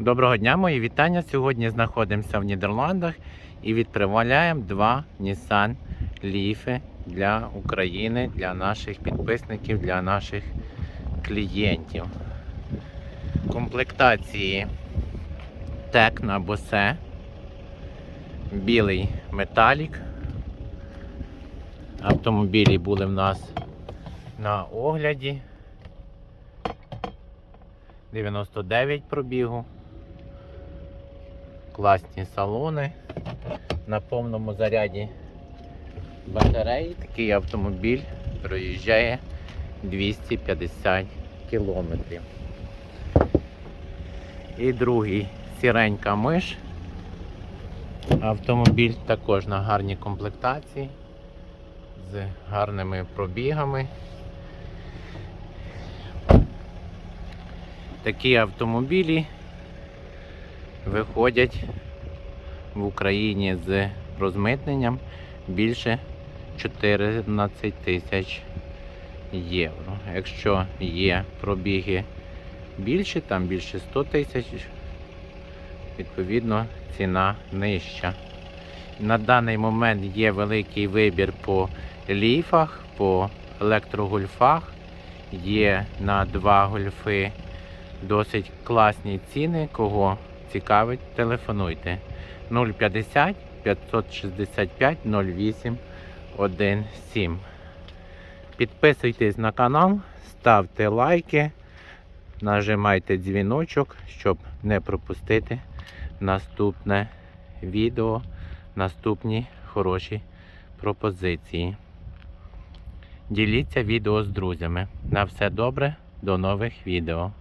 Доброго дня, мої вітання. Сьогодні знаходимося в Нідерландах і відправляємо два Nissan Leaf для України, для наших підписників, для наших клієнтів. Комплектації Tecna Bose, білий металік. Автомобілі були в нас на огляді. 99 пробігу. Класні салони. На повному заряді батареї такий автомобіль проїжджає 250 кілометрів. І другий сіренька миш. Автомобіль також на гарній комплектації з гарними пробігами. Такі автомобілі виходять в Україні з розмитненням більше 14 тисяч євро. Якщо є пробіги більше, там більше 100 тисяч, відповідно ціна нижча. На даний момент є великий вибір по ліфах, по електрогольфах. Є на два гольфи досить класні ціни. Кого цікавить, телефонуйте 050 565 08 17. Підписуйтесь на канал, ставте лайки, нажимайте дзвіночок, щоб не пропустити наступне відео, наступні хороші пропозиції. Діліться відео з друзями. На все добре, до нових відео.